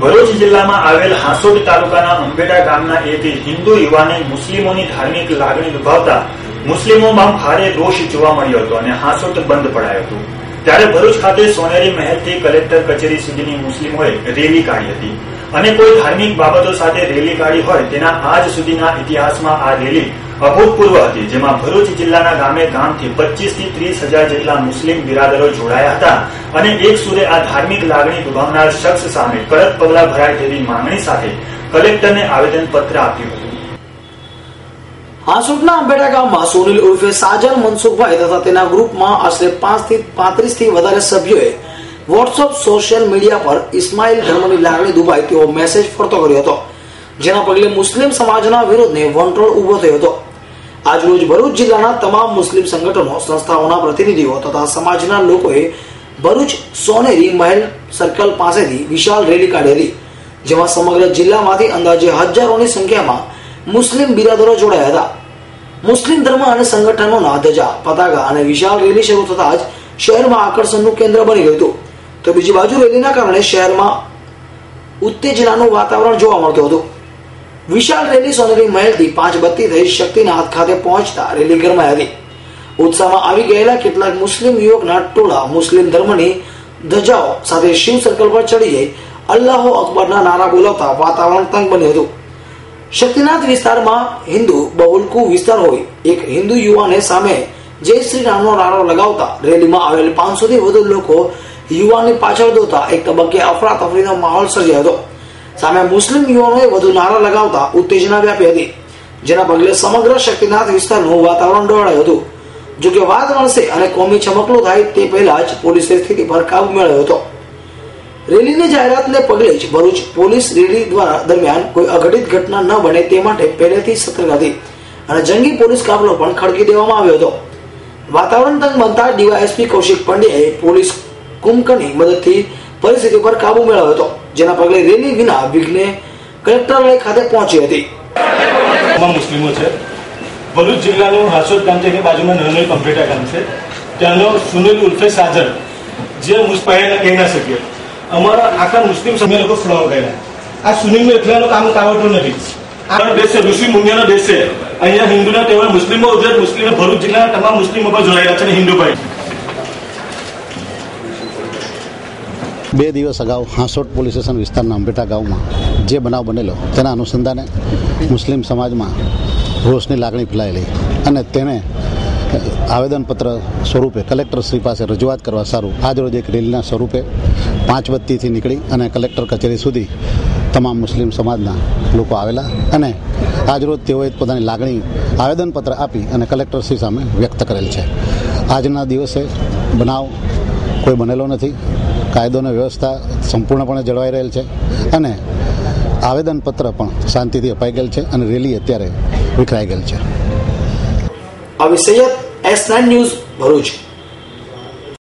ભરૂચ જિલ્લામાં આવેલ હાંસોડ તાલુકાના અંબેડા ગામના એક હિન્દુ યુવાને મુસ્લિમોની ધાર્મિક લાગણી દુભાવતા મુસ્લિમોમાં ભારે રોષ જોવા મળ્યો હતો અને હાંસોટ બંધ પડાયો હતો. ત્યારે ભરૂચ ખાતે સોનેરી મહેલથી કલેક્ટર કચેરી સુધીની મુસ્લિમોએ રેલી કાઢી હતી. અને કોઈ ધાર્મિક બાબતો સાથે રેલી કાઢી હોય તેના આજ સુધીના ઇતિહાસમાં આ રેલી અભૂતપૂર્વ હતી, જેમાં ભરૂચ જિલ્લાના ગામે ગામથી પચીસથી ત્રીસ હજાર જેટલા મુસ્લિમ બિરાદરો જોડાયા હતા અને એક સુરે આ ધાર્મિક લાગણી દુભાવનાર શખ્સ સામે કડક પગલા ભરાય તેવી માંગણી સાથે કલેક્ટરને આવેદનપત્ર આપ્યું હતું. હાસુટના અંબેડા ગામમાં સોનીલ ઉર્ફે સાજન મનસુખભાઈ તથા તેના ગ્રુપમાં આશરે પાંચથી પાંત્રીસથી વધારે સભ્યોએ વોટ્સઅપ સોશિયલ મીડિયા પર ઇસ્માઇલ ધર્મની લાગણી દુભાઈ તેવો મેસેજ ફરતો કર્યો હતો. જેના પગલે મુસ્લિમ સમાજના વિરોધને વંટોળ ઊભો થયો હતો. આજરોજ ભરૂચ જિલ્લાના તમામ મુસ્લિમ સંગઠનો, સંસ્થાઓના પ્રતિનિધિઓ તથા સમાજના લોકોએ ભરૂચ સોનેરી મહેલ સર્કલ પાસેથી વિશાળ રેલી કાઢી હતી, જેમાં સમગ્ર જિલ્લામાંથી અંદાજે હજારોની સંખ્યામાં મુસ્લિમ બિરાદરો જોડાયા હતા. મુસ્લિમ ધર્મ અને સંગઠનોના ધજા, પતાકા અને વિશાળ રેલી શરૂ થતા જ શહેરમાં આકર્ષણનું કેન્દ્ર બની ગયું હતું. તો બીજી બાજુ રેલીના કારણે શહેરમાં ઉત્તેજનાનું વાતાવરણ જોવા મળતું હતું. વિશાળ રેલી સોનેરી મહેલથી પાંચ બત્તી થઈ શક્તિનાથ ખાતે પહોંચતા રેલી ગરમાઈ હતી. ઉત્સાહમાં આવી ગયેલા કેટલાક મુસ્લિમ યુવકના ટોળા, મુસ્લિમ ધર્મની ધજાઓ સાથે શિવ સર્કલ પર ચડી અલ્લાહો અકબરના નારા બોલાવતા વાતાવરણ તંગ બન્યું હતું. શક્તિનાથ વિસ્તારમાં હિન્દુ બહુલકુ વિસ્તાર હોય, એક હિન્દુ યુવાને સામે જય શ્રી રામનો નારો લગાવતા રેલીમાં આવેલ પાંચસો થી વધુ લોકો યુવાનની પાછળ દોતા એક તબક્કે અફરાતફરીનો માહોલ સર્જાયો હતો. સામે મુસ્લિમ યુવાનોએ વધુ નારા લગાવતા ઉત્તેજના વ્યાપી હતી, જેના પગલે સમગ્ર શક્તિનાથ વિસ્તારનું વાતાવરણ ડોળાયું હતું. જોકે વાત મળશે અને કોમી ચમકલો થાય તે પહેલા જ પોલીસે સ્થિતિ પર કાબુ મેળવ્યો હતો. રેલીની જાહેરાતને પગલે જ ભરૂચ પોલીસ રેલી દ્વારા દરમિયાન કોઈ અઘટિત ઘટના ન બને તે માટે પહેલેથી સતર્ક હતી અને જંગી પોલીસ કાફલો પણ ખડકી દેવામાં આવ્યો હતો. વાતાવરણ તંગ બનતા ડીવાયએસપી કૌશિક પંડ્યાએ પોલીસ કુંભકર્ણની મદદથી પરિસ્થિતિ પર કાબુ મેળવ્યો હતો. જેના પગલે રેલી વિના વિઘ્ને કલેક્ટરાલય ખાતે પહોંચી હતી. તમામ મુસ્લિમો છે. ભરૂચ જિલ્લાનું હાસોદ ગામ છે, એની બાજુમાં નાનું કમ્પ્યુટર ગામ છે. ત્યાંનો સુનિલ ઉર્ફે સાજર, જે મુસ્પાયાને કહી ના શકીએ. અમારા આખા મુસ્લિમ સમય લોકો ફ્લોર ગયેલા આ સુનિલનું એકલાનું કામ કાવટું નથી. આનો દેશ છે, ઋષિ મુનિયાનો દેશ છે. અહીંયા હિન્દુના તહેવાર મુસ્લિમો ઉજવે મુસ્લિમો ભરૂચ જિલ્લાના તમામ મુસ્લિમો પર જોડાયેલા છે હિન્દુ ભાઈ બે દિવસ અગાઉ હાંસોટ પોલીસ સ્ટેશન વિસ્તારના અંબેટા ગામમાં જે બનાવ બનેલો, તેના અનુસંધાને મુસ્લિમ સમાજમાં રોષની લાગણી ફેલાયેલી અને તેણે આવેદનપત્ર સ્વરૂપે કલેક્ટર શ્રી પાસે રજૂઆત કરવા સારું આજરોજ એક રેલીના સ્વરૂપે પાંચ બત્તીથી નીકળી અને કલેક્ટર કચેરી સુધી તમામ મુસ્લિમ સમાજના લોકો આવેલા અને આજરોજ તેઓએ પોતાની લાગણી આવેદનપત્ર આપી અને કલેક્ટરશ્રી સામે વ્યક્ત કરેલ છે. આજના દિવસે બનાવ કોઈ બનેલો નથી. કાયદો અને વ્યવસ્થા સંપૂર્ણપણે જળવાઈ રહેલ છે અને આવેદનપત્ર પણ શાંતિથી અપાઈ ગયેલ છે અને રેલી અત્યારે વિખરાઈ ગયેલ છે. Abhishek S nine news Bharuch.